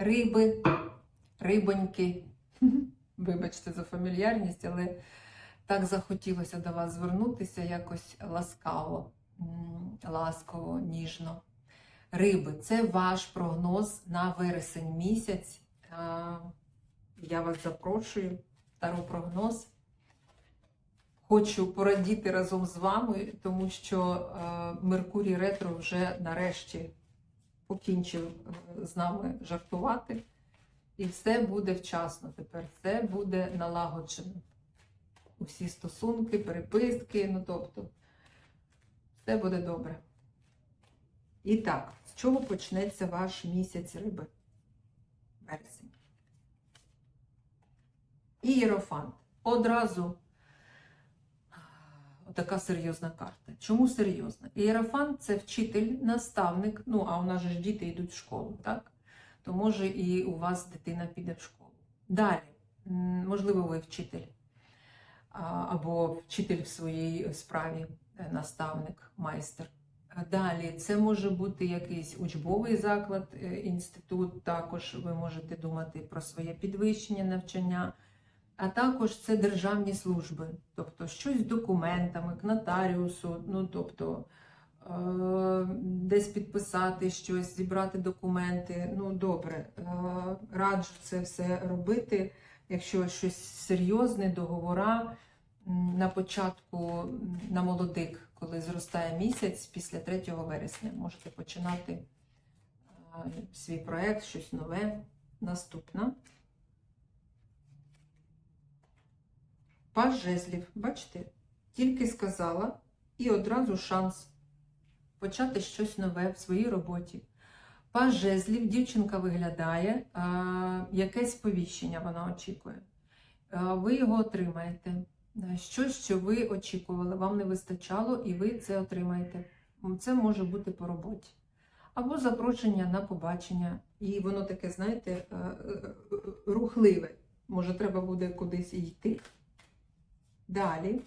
риби, рибоньки. Вибачте за фамільярність, але так захотілося до вас звернутися якось ласкаво, ласково, ніжно. Риби, це ваш прогноз на вересень місяць. Я вас запрошую, таро прогноз. Хочу порадіти разом з вами, тому що е, Меркурій Ретро вже нарешті покінчив е, з нами жартувати. І все буде вчасно тепер, все буде налагоджено. Усі стосунки, переписки, ну тобто, все буде добре. І так, з чого почнеться ваш місяць риби? Вересень. Ієрофант. Одразу така серйозна карта. Чому серйозна? Ієрофант це вчитель, наставник. Ну, а у нас же ж діти йдуть в школу, так? То може і у вас дитина піде в школу. Далі, можливо, ви вчитель або вчитель в своїй справі, е, наставник, майстер. Далі це може бути якийсь учбовий заклад, е, інститут. Також ви можете думати про своє підвищення навчання. А також це державні служби, тобто щось з документами, к нотаріусу, ну тобто е, десь підписати щось, зібрати документи. Ну добре, е, раджу це все робити. Якщо щось серйозне, договора на початку на молодик, коли зростає місяць, після 3 вересня можете починати е, свій проект, щось нове. Наступна. Паж жезлів, бачите, тільки сказала, і одразу шанс почати щось нове в своїй роботі. Паж жезлів, дівчинка виглядає, а, якесь сповіщення вона очікує. А, ви його отримаєте. Щось, що ви очікували, вам не вистачало, і ви це отримаєте. Це може бути по роботі. Або запрошення на побачення. І воно таке, знаєте, е, е, е, рухливе. Може, треба буде кудись йти. Далі.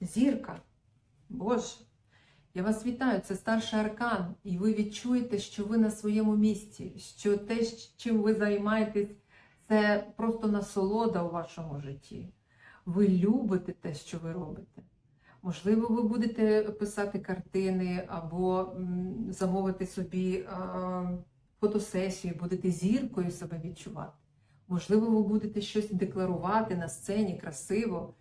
Зірка. Боже, я вас вітаю, це старший аркан, і ви відчуєте, що ви на своєму місці, що те, чим ви займаєтесь, це просто насолода у вашому житті. Ви любите те, що ви робите. Можливо, ви будете писати картини або замовити собі фотосесію, будете зіркою себе відчувати. Можливо, ви будете щось декларувати на сцені красиво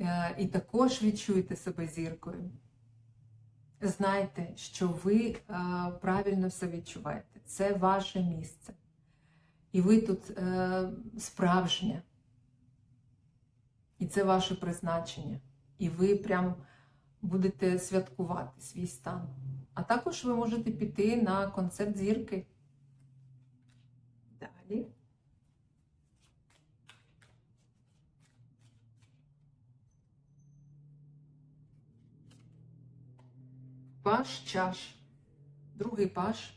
е, і також відчуєте себе зіркою. Знайте, що ви е, правильно все відчуваєте. Це ваше місце. І ви тут е, справжня. І це ваше призначення. І ви прям будете святкувати свій стан. А також ви можете піти на концерт зірки. Далі. Паш чаш, другий паш.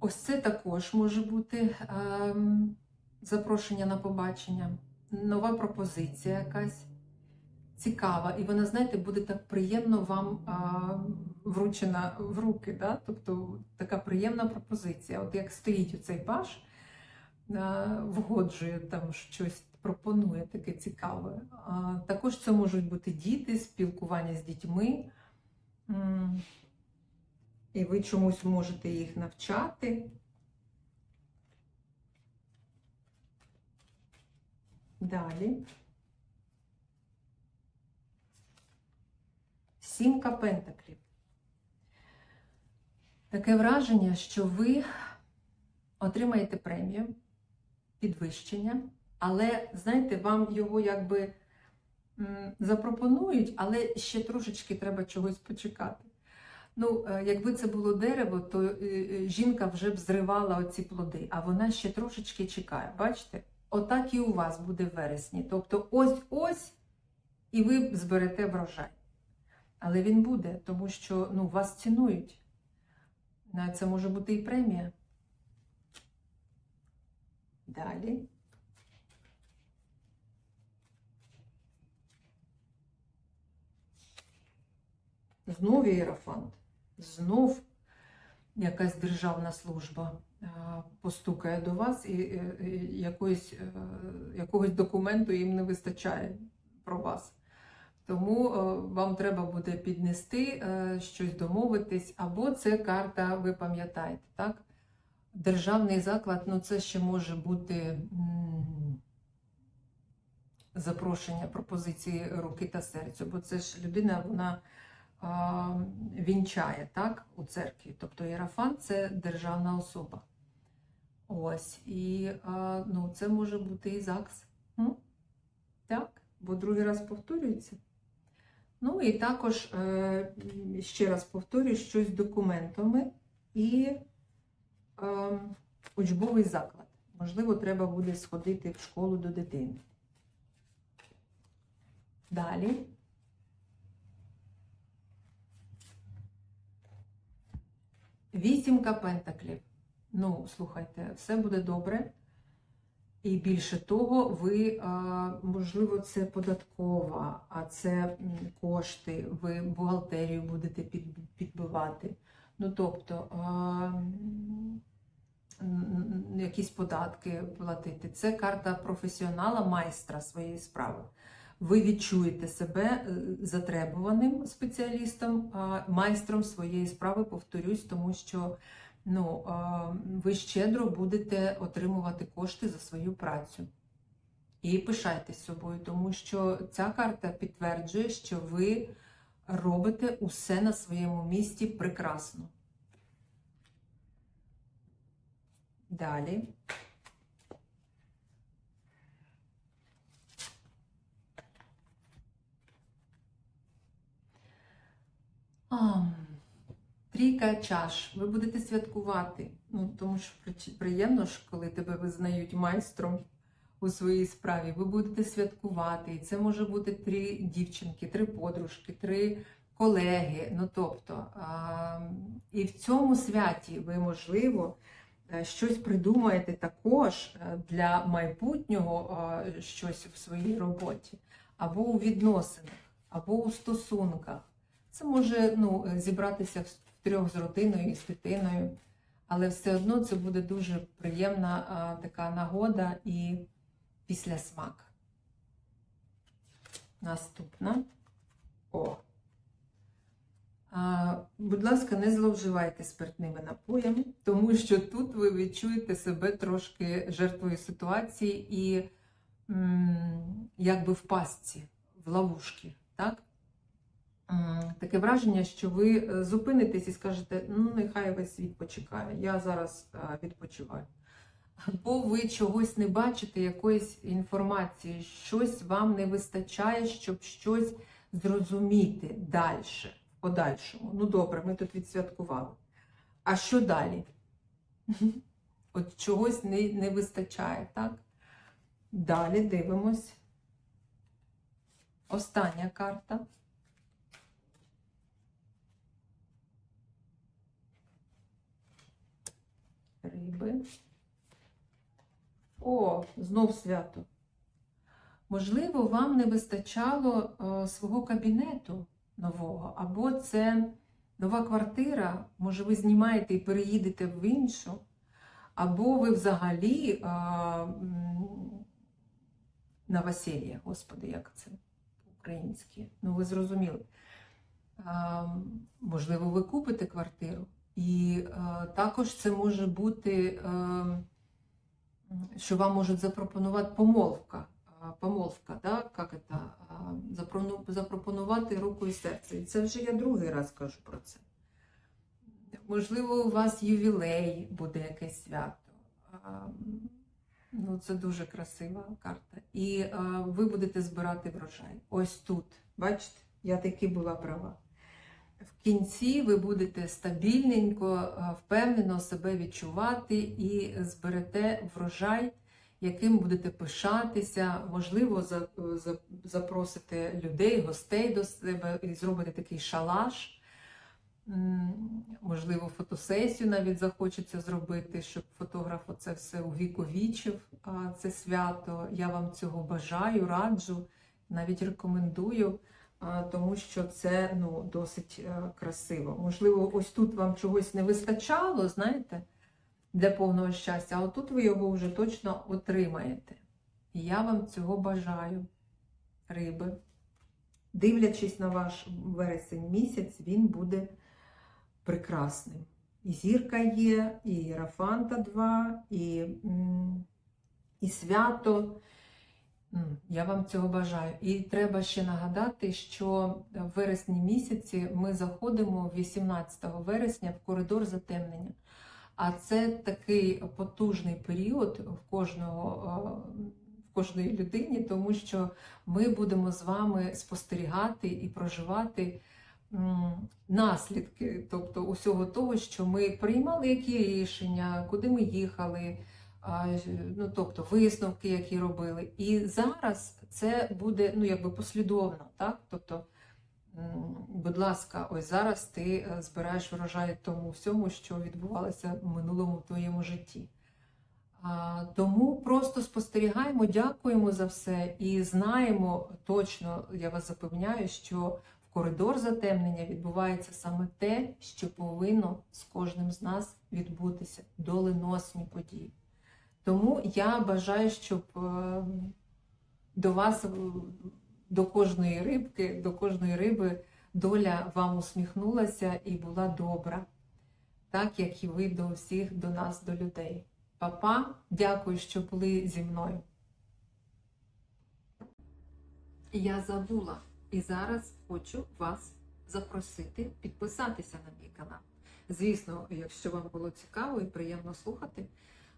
Ось це також може бути ем, запрошення на побачення, нова пропозиція якась цікава. І вона, знаєте, буде так приємно вам а, вручена в руки. Да? Тобто така приємна пропозиція. От як стоїть оцей паш, а, вгоджує там щось. Пропонує таке цікаве. А, також це можуть бути діти, спілкування з дітьми. І ви чомусь можете їх навчати. Далі. Сімка пентаклів. Таке враження, що ви отримаєте премію, підвищення, але, знаєте, вам його якби запропонують, але ще трошечки треба чогось почекати. Ну, е, якби це було дерево, то е, е, жінка вже б зривала оці плоди, а вона ще трошечки чекає. Бачите? Отак і у вас буде в вересні. Тобто ось-ось, і ви зберете врожай. Але він буде, тому що ну, вас цінують. Це може бути і премія. Далі. Знову іерофант. знов якась державна служба е, постукає до вас і е, е, якоїсь, е, якогось документу їм не вистачає про вас. Тому вам треба буде піднести щось домовитись, або це карта, ви пам'ятаєте, так? Державний заклад, ну це ще може бути запрошення пропозиції руки та серцю, бо це ж людина, вона вінчає так, у церкві. Тобто Єрафан це державна особа. Ось, і ну, це може бути і ЗАГС. Так, бо другий раз повторюється. Ну і також е, ще раз повторюю, щось з документами і е, учбовий заклад. Можливо, треба буде сходити в школу до дитини. Далі. Вісімка пентаклів. Ну, слухайте, все буде добре. І більше того, ви, можливо, це податкова, а це кошти, ви бухгалтерію будете підбивати. Ну, тобто, м, якісь податки платити. Це карта професіонала, майстра своєї справи. Ви відчуєте себе е, затребуваним спеціалістом, майстром своєї справи, повторюсь, тому що ну, ви щедро будете отримувати кошти за свою працю. І пишайтесь собою, тому що ця карта підтверджує, що ви робите усе на своєму місці прекрасно. Далі. Трійка чаш. Ви будете святкувати. Ну, тому що приємно ж, коли тебе визнають майстром у своїй справі. Ви будете святкувати. І це може бути три дівчинки, три подружки, три колеги. Ну тобто, а, і в цьому святі ви, можливо, е, щось придумаєте також е, для майбутнього, а, щось в своїй роботі, або у відносинах, або у стосунках. Це може ну, зібратися в трьох з родиною і з дитиною, але все одно це буде дуже приємна а, така нагода і післясмак. Наступна. О. А, будь ласка, не зловживайте спиртними напоями, тому що тут ви відчуєте себе трошки жертвою ситуації і м, якби в пастці, в ловушці, так? М, Таке враження, що ви е, зупинитесь і скажете, ну нехай весь світ почекає, я зараз е, відпочиваю. Або ви чогось не бачите, якоїсь інформації, щось вам не вистачає, щоб щось зрозуміти далі, в подальшому. Ну добре, ми тут відсвяткували. А що далі? От чогось не, не вистачає, так? Далі дивимось. Остання карта. Риби. О, знов свято. Можливо, вам не вистачало е, свого кабінету нового, або це нова квартира, може, ви знімаєте і переїдете в іншу, або ви взагалі е, на весілля, господи, як це по-українськи. Ну, ви зрозуміли. Е, можливо, ви купите квартиру. І е, також це може бути, е, що вам можуть запропонувати помолвка. Помолвка, да? як це? Запропонувати руку і серце. І це вже я другий раз кажу про це. Можливо, у вас ювілей буде якесь свято. Ну, це дуже красива карта. І ви будете збирати врожай. Ось тут. Бачите, я таки була права. В кінці ви будете стабільненько, е, впевнено себе відчувати і зберете врожай, яким будете пишатися, можливо, за- запросите людей, гостей до себе і зробите такий шалаш. Можливо, фотосесію навіть захочеться зробити, щоб фотограф це все увіковічив, це свято. Я вам цього бажаю, раджу, навіть рекомендую. Тому що це ну, досить е, красиво. Можливо, ось тут вам чогось не вистачало, знаєте, для повного щастя, а отут ви його вже точно отримаєте. І я вам цього бажаю, риби. Дивлячись на ваш вересень місяць, він буде прекрасним. І зірка є, і Єрафанта 2, і, і свято. Я вам цього бажаю. І треба ще нагадати, що в вересні місяці ми заходимо 18 вересня в коридор затемнення. А це такий потужний період в кожного. е, в Кожної людині, тому що ми будемо з вами спостерігати і проживати наслідки, тобто усього того, що ми приймали які рішення, куди ми їхали, ну тобто висновки, які робили. І зараз це буде ну якби послідовно, так? Тобто, будь ласка, ось зараз ти е, збираєш врожай тому всьому, що відбувалося в минулому твоєму житті. Тому просто спостерігаємо, дякуємо за все і знаємо точно, я вас запевняю, що в коридор затемнення відбувається саме те, що повинно з кожним з нас відбутися, доленосні події. Тому я бажаю, щоб е, до вас, е, до кожної рибки, до кожної риби доля вам усміхнулася і була добра, так як і ви до всіх, до нас, до людей. Папа, дякую, що були зі мною. Я забула і зараз хочу вас запросити підписатися на мій канал. Звісно, якщо вам було цікаво і приємно слухати.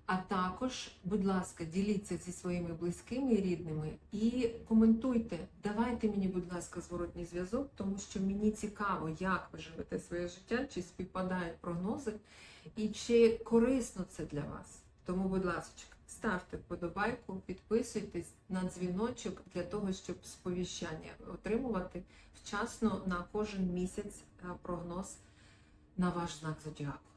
А також, будь ласка, діліться зі своїми близькими і рідними і коментуйте. Давайте мені, будь ласка, зворотній зв'язок, тому що мені цікаво, як ви живете своє життя, чи співпадають прогнози, і чи корисно це для вас. Тому, будь ласка, ставте вподобайку, підписуйтесь на дзвіночок для того, щоб сповіщання отримувати вчасно на кожен місяць е, прогноз на ваш знак зодіаку.